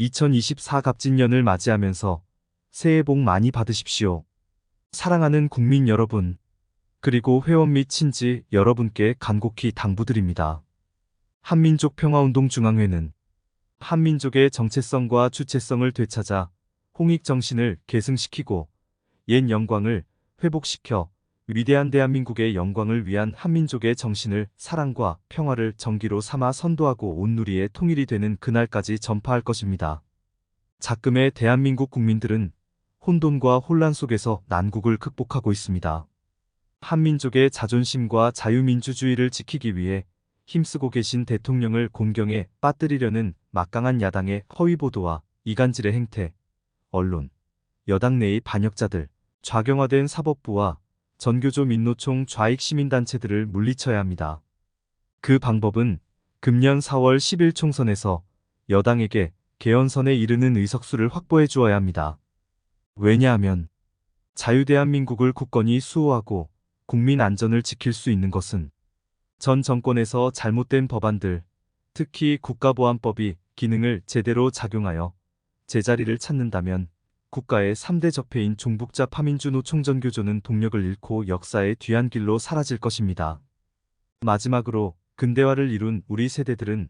2024 갑진년을 맞이하면서 새해 복 많이 받으십시오. 사랑하는 국민 여러분, 그리고 회원 및 친지 여러분께 간곡히 당부드립니다. 한민족 평화운동 중앙회는 한민족의 정체성과 주체성을 되찾아 홍익 정신을 계승시키고 옛 영광을 회복시켜 위대한 대한민국의 영광을 위한 한민족의 정신을 사랑과 평화를 정기로 삼아 선도하고 온누리의 통일이 되는 그날까지 전파할 것입니다. 작금의 대한민국 국민들은 혼돈과 혼란 속에서 난국을 극복하고 있습니다. 한민족의 자존심과 자유민주주의를 지키기 위해 힘쓰고 계신 대통령을 곤경에 빠뜨리려는 막강한 야당의 허위보도와 이간질의 행태, 언론, 여당 내의 반역자들, 좌경화된 사법부와 전교조 민노총 좌익 시민단체들을 물리쳐야 합니다. 그 방법은 금년 4월 10일 총선에서 여당에게 개헌선에 이르는 의석수를 확보해 주어야 합니다. 왜냐하면 자유대한민국을 굳건히 수호하고 국민 안전을 지킬 수 있는 것은 전 정권에서 잘못된 법안들, 특히 국가보안법이 기능을 제대로 작용하여 제자리를 찾는다면 국가의 3대 적폐인 종북자 파민주 노 총전교조는 동력을 잃고 역사의 뒤안길로 사라질 것입니다. 마지막으로 근대화를 이룬 우리 세대들은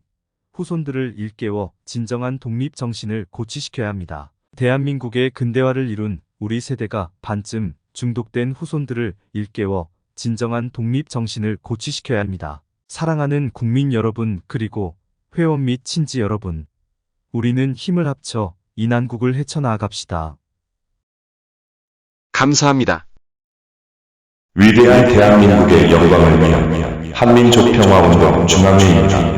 후손들을 일깨워 진정한 독립 정신을 고취시켜야 합니다. 대한민국의 근대화를 이룬 우리 세대가 반쯤 중독된 후손들을 일깨워 진정한 독립 정신을 고취시켜야 합니다. 사랑하는 국민 여러분 그리고 회원 및 친지 여러분, 우리는 힘을 합쳐 이 난국을 헤쳐나아갑시다. 감사합니다. 위대한 대한민국의 영광을 위한 한민족 평화운동 중앙회입니다.